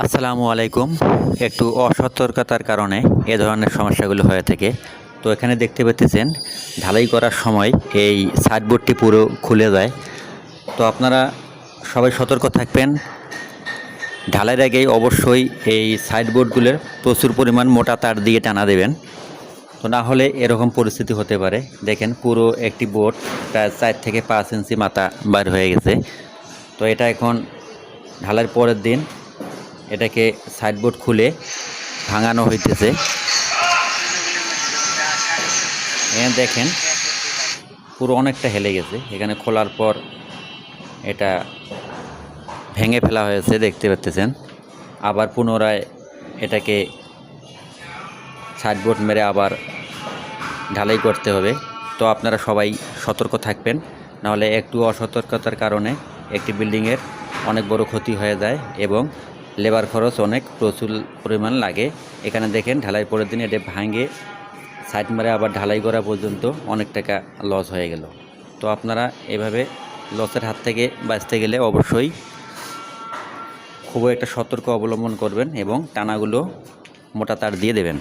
আসসালামু আলাইকুম। একটু অসতর্কতার কারণে এ ধরনের সমস্যাগুলো হয়ে থাকে। তো এখানে দেখতে পেতেছেন ঢালাই করার সময় এই সাইডবোর্ডটি পুরো খুলে যায়। তো আপনারা সবাই সতর্ক থাকবেন। ঢালাইয়ের আগেই অবশ্যই এই সাইডবোর্ডগুলোর প্রচুর পরিমাণ মোটা তার দিয়ে টানা দেবেন। তো না হলে এরকম পরিস্থিতি হতে পারে। দেখেন, পুরো একটি বোর্ড প্রায় চার থেকে পাঁচ ইঞ্চি মাথা বার হয়ে গেছে। তো এটা এখন ঢালার পরের দিন এটাকে সাইডবোর্ড খুলে ভাঙানো হইতেছে। এখানে দেখেন, পুরো অনেকটা হেলে গেছে। এখানে খোলার পর এটা ভেঙে ফেলা হয়েছে, দেখতে পাচ্ছেন। আবার পুনরায় এটাকে সাইডবোর্ড মেরে আবার ঢালাই করতে হবে। তো আপনারা সবাই সতর্ক থাকবেন, নাহলে একটু অসতর্কতার কারণে একটি বিল্ডিংয়ের অনেক বড় ক্ষতি হয়ে যায় এবং লেবার খরচ অনেক, প্রচুর পরিমাণ লাগে। এখানে দেখেন ঢালাই পরের দিন এটা ভাঙে, সাইড মারে আবার ঢালাই করা পর্যন্ত অনেক টাকা লস হয়ে গেল। তো আপনারা এভাবে লসের হাত থেকে বাঁচতে গেলে অবশ্যই খুবই একটা সতর্ক অবলম্বন করবেন এবং টানাগুলো মোটা তার দিয়ে দেবেন।